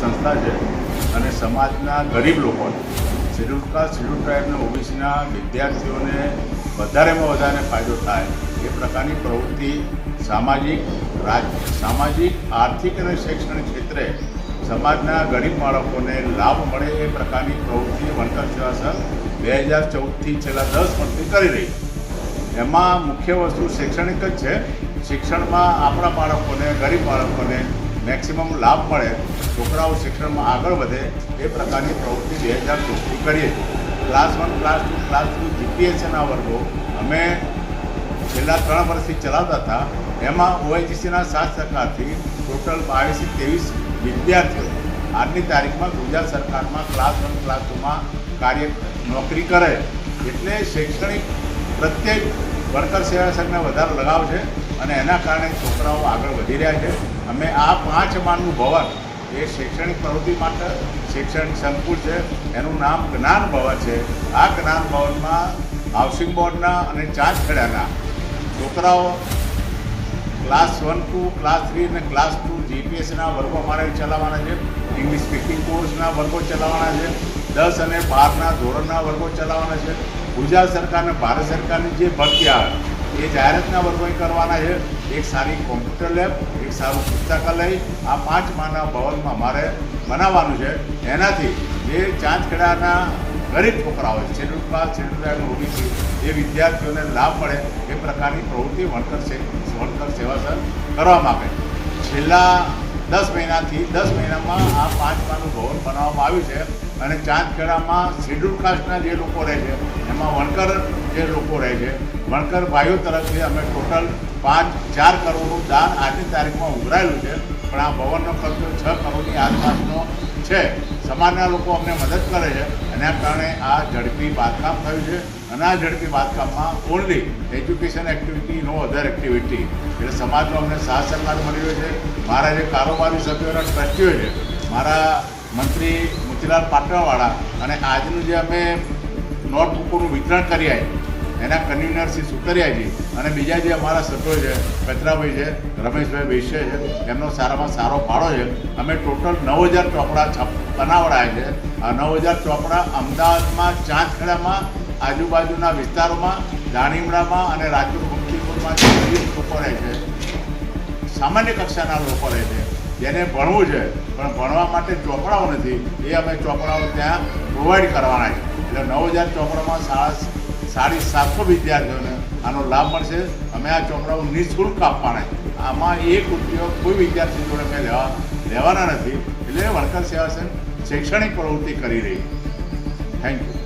સંસ્થા છે અને સમાજના ગરીબ લોકોને શેડ્યુલ કાસ્ટ શેડ્યુલ ટ્રાઇબ ઓબીસીના વિદ્યાર્થીઓને વધારેમાં વધારે ફાયદો થાય એ પ્રકારની પ્રવૃત્તિ સામાજિક, રાજ, સામાજિક, આર્થિક અને શૈક્ષણિક ક્ષેત્રે સમાજના ગરીબ બાળકોને લાભ મળે એ પ્રકારની પ્રવૃત્તિ વણકર સેવા સંઘ બે હજાર ચૌદથી છેલ્લા દસ વર્ષથી કરી રહી એમાં મુખ્ય વસ્તુ શૈક્ષણિક જ છે. શિક્ષણમાં આપણા બાળકોને, ગરીબ બાળકોને મેક્સિમમ લાભ મળે, છોકરાઓ શિક્ષણમાં આગળ વધે, એ પ્રકારની પ્રવૃત્તિ બે હજાર ચોથી કરીએ class one class two class two જીપીએસસીના વર્ગો અમે છેલ્લા ત્રણ વર્ષથી ચલાવતા હતા. એમાં ઓઆઈજીસીના સાત સરકારથી ટોટલ બાવીસથી ત્રેવીસ વિદ્યાર્થીઓ આજની તારીખમાં ગુજરાત સરકારમાં ક્લાસ વન ક્લાસ ટુમાં કાર્ય, નોકરી કરે. એટલે શૈક્ષણિક પ્રત્યેક વર્કર સેવા સંઘને વધારે લગાવ છે અને એના કારણે છોકરાઓ આગળ વધી રહ્યા છે. અમે આ પાંચ માળનું ભવન, એ શૈક્ષણિક પ્રવૃત્તિ માટે શૈક્ષણિક સંકુલ છે, એનું નામ જ્ઞાન ભવન છે. આ જ્ઞાન ભવનમાં હાઉસિંગ બોર્ડના અને ચાંચ ખેડાના છોકરાઓ class one two class three અને ક્લાસ ટુ જીપીએસના વર્ગો અમારે ચલાવવાના છે ઇંગ્લિશ સ્પીકિંગ કોર્સના વર્ગો ચલાવવાના છે, દસ અને બારના ધોરણના વર્ગો ચલાવવાના છે. ગુજરાત સરકાર અને ભારત સરકારની જે ભરતી આવે એ જાહેરાતના વર્ગોએ કરવાના છે. એક સારી કોમ્પ્યુટર લેબ, એક સારું પુસ્તકાલય, આ પાંચ માના ભવનમાં મારે બનાવવાનું છે. એનાથી જે ચાંચખેડાના ગરીબ છોકરાઓ schedule class schedule tribe OBC એ વિદ્યાર્થીઓને લાભ મળે, એ પ્રકારની પ્રવૃત્તિ વણકર વણકર સેવા સંઘ કરવા માગે છેલ્લા દસ મહિનાથી, દસ મહિનામાં આ પાંચ માનું ભવન બનાવવામાં આવ્યું છે અને ચાંદખેડામાં શેડ્યુલ કાસ્ટના જે લોકો રહે છે એમાં વણકર જે લોકો રહે છે, વણકર ભાઈઓ તરફથી અમે ટોટલ પાંચ, ચાર કરોડનું દાન આજની તારીખમાં ઉઘરાયેલું છે, પણ આ ભવનનો ખર્ચો છ કરોડની આસપાસનો છે. સમાજના લોકો અમને મદદ કરે છે એના કારણે આ ઝડપી બાંધકામ થયું છે, અને આ ઝડપી બાંધકામમાં only education activity no other activity એટલે સમાજનો અમને સાથ સહકાર મળી રહ્યો છે. મારા જે કારોબારી સભ્યોના ટ્રસ્ટીઓ છે, મારા મંત્રી મોતીલાલ પાટણવાળા અને આજનું જે અમે નોટબુકોનું વિતરણ કરી આવી એના કન્વીનર શ્રી સુકરિયાજી અને બીજા જે અમારા સભ્યો છે કચરાભાઈ છે, રમેશભાઈ વૈશ્ય છે, એમનો સારામાં સારો ફાળો છે. અમે ટોટલ નવ હજાર ચોપડા છપ, બનાવડાયા છે. આ નવ હજાર ચોપડા અમદાવાદમાં, ચાંદખેડામાં, આજુબાજુના વિસ્તારોમાં દાણીમડામાં અને રાજકોટ મુક્તિપુરમાં લોકો રહે છે. સામાન્ય કક્ષાના લોકો રહે છે. જેને ભણવું છે, પણ ભણવા માટે ચોપડાઓ નથી. એ અમે ચોપડાઓ ત્યાં પ્રોવાઈડ કરવાના છે. એટલે નવ હજાર ચોપડામાં સાડા સાડી સાતસો વિદ્યાર્થીઓને આનો લાભ મળશે. અમે આ ચોપડાઓ નિઃશુલ્ક આપવાના આમાં એક ઉપયોગ કોઈ વિદ્યાર્થી જોડે અમે લેવા લેવાના નથી. એટલે વળતર સેવા શૈક્ષણિક પ્રવૃત્તિ કરી રહી થેન્ક યુ